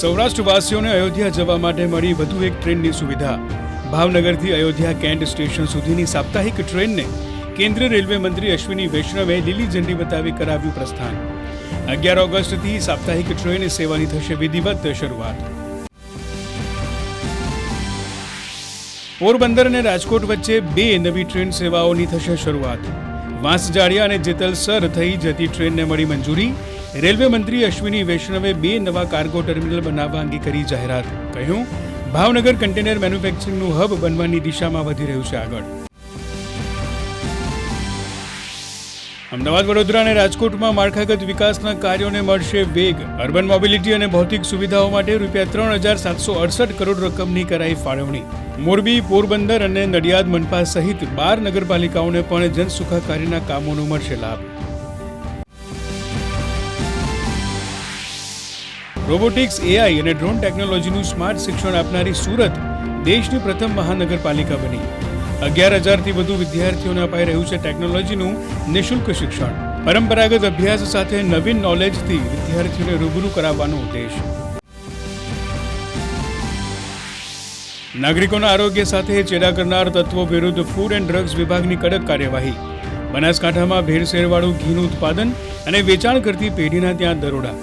સૌરાષ્ટ્રવાસીઓને અયોધ્યા જવા માટે મળી વધુ એક ટ્રેનની સુવિધા. ભાવનગરથી અયોધ્યા કેન્ટ સ્ટેશન સુધીની સાપ્તાહિક ટ્રેનને કેન્દ્રીય રેલવે મંત્રી અશ્વિની વૈષ્ણવે લીલી ઝંડી બતાવી કરાવ્યું પ્રસ્થાન. અગિયાર ઓગસ્ટથી સાપ્તાહિક ટ્રેન સેવાની થશે વિધિવત શરૂઆત. પોરબંદર અને રાજકોટ વચ્ચે બે નવી ટ્રેન સેવાઓની થશે શરૂઆત. વાંસજાળિયા અને જેતલસર થઈ જતી ટ્રેનને મળી મંજૂરી. રેલવે મંત્રી અશ્વિની વૈષ્ણવે બે નવા કાર્ગો ટર્મિનલ બનાવવા અંગે કરી જાહેરાત. કહ્યું, ભાવનગર કન્ટેનર મેન્યુફેક્ચરિંગનું હબ બનવાની દિશામાં વધી રહ્યું છે આગળ. અમદાવાદ, વડોદરા અને રાજકોટમાં માળખાગત વિકાસના કાર્યોને મળશે વેગ. અર્બન મોબિલિટી અને ભૌતિક સુવિધાઓ માટે રૂપિયા ત્રણ હજાર સાતસો અડસઠ કરોડ રકમની કરાઈ ફાળવણી. મોરબી, પોરબંદર અને નડિયાદ મનપા સહિત બાર નગરપાલિકાઓને પણ જનસુખાકારીના કામોનો મળશે લાભ. રોબોટિક્સ એઆઈ અને ડ્રોન ટેકનોલોજીનું સ્માર્ટ શિક્ષણ આપનારી સુરત દેશની પ્રથમ મહાનગરપાલિકા બની. અગિયાર હજારથી વધુ વિદ્યાર્થીઓને અપાઈ રહ્યું છે ટેકનોલોજીનું નિઃશુલ્ક શિક્ષણ. પરંપરાગત અભ્યાસ સાથે નવીન નોલેજથી વિદ્યાર્થીઓને રૂબરૂ કરાવવાનો ઉદ્દેશ. નાગરિકોના આરોગ્ય સાથે ચેડા કરનાર તત્વો વિરુદ્ધ ફૂડ એન્ડ ડ્રગ્સ વિભાગની કડક કાર્યવાહી. બનાસકાંઠામાં ભેળસેળવાળું ઘીનું ઉત્પાદન અને વેચાણ કરતી પેઢીના ત્યાં દરોડા.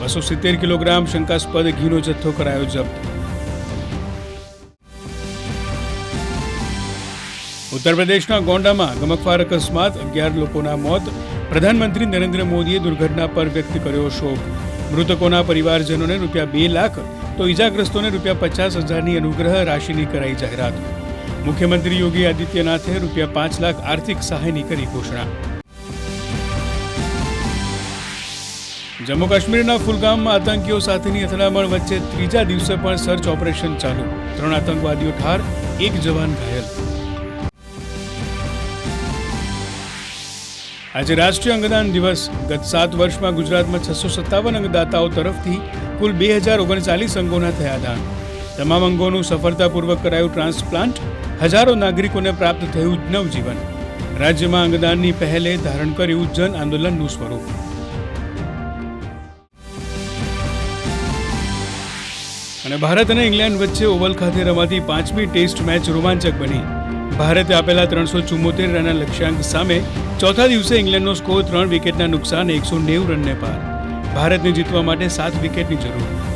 બસો સિત્તેર કિલોગ્રામ શંકાસ્પદ ઘીનો જથ્થો કરાયો જપ્ત. ઉત્તર પ્રદેશના ગોંડામાં ગમકવાર અકસ્માત, અગિયાર લોકોના મોત. પ્રધાનમંત્રી નરેન્દ્ર મોદીએ દુર્ઘટના પર વ્યક્ત કર્યો શોક. મૃતકોના પરિવારજનોને રૂપિયા બે લાખ, તો ઈજાગ્રસ્તોને રૂપિયા પચાસ હજારની અનુગ્રહ રાશિની કરાઈ જાહેરાત. મુખ્યમંત્રી યોગી આદિત્યનાથે રૂપિયા પાંચ લાખ આર્થિક સહાયની કરી ઘોષણા. જમ્મુ કાશ્મીરના ફુલગામમાં આતંકીઓ સાથેની અથડામણ વચ્ચે ત્રીજા દિવસે પણ સર્ચ ઓપરેશન ચાલુ. ત્રણ આતંકવાદીઓ ઠાર, એક જવાન ઘાયલ. આજે રાષ્ટ્રીય અંગદાન દિવસ. ગત સાત વર્ષમાં ગુજરાતમાં છસો સત્તાવન અંગદાતાઓ તરફથી કુલ બે હજાર ઓગણચાલીસ અંગોના થયા દાન. તમામ અંગોનું સફળતાપૂર્વક કરાયું ટ્રાન્સપ્લાન્ટ. હજારો નાગરિકોને પ્રાપ્ત થયું નવજીવન. રાજ્યમાં અંગદાનની પહેલે ધારણ કર્યું જન આંદોલનનું સ્વરૂપ. અને ભારત અને ઇંગ્લેન્ડ વચ્ચે ઓવલ ખાતે રમાતી પાંચમી ટેસ્ટ મેચ રોમાંચક બની. ભારતે આપેલા ત્રણસો ચુમ્મોતેર રનના લક્ષ્યાંક સામે ચોથા દિવસે ઇંગ્લેન્ડનો સ્કોર ત્રણ વિકેટના નુકસાન, એકસો નેવું રનને પાર. ભારતને જીતવા માટે સાત વિકેટની જરૂર.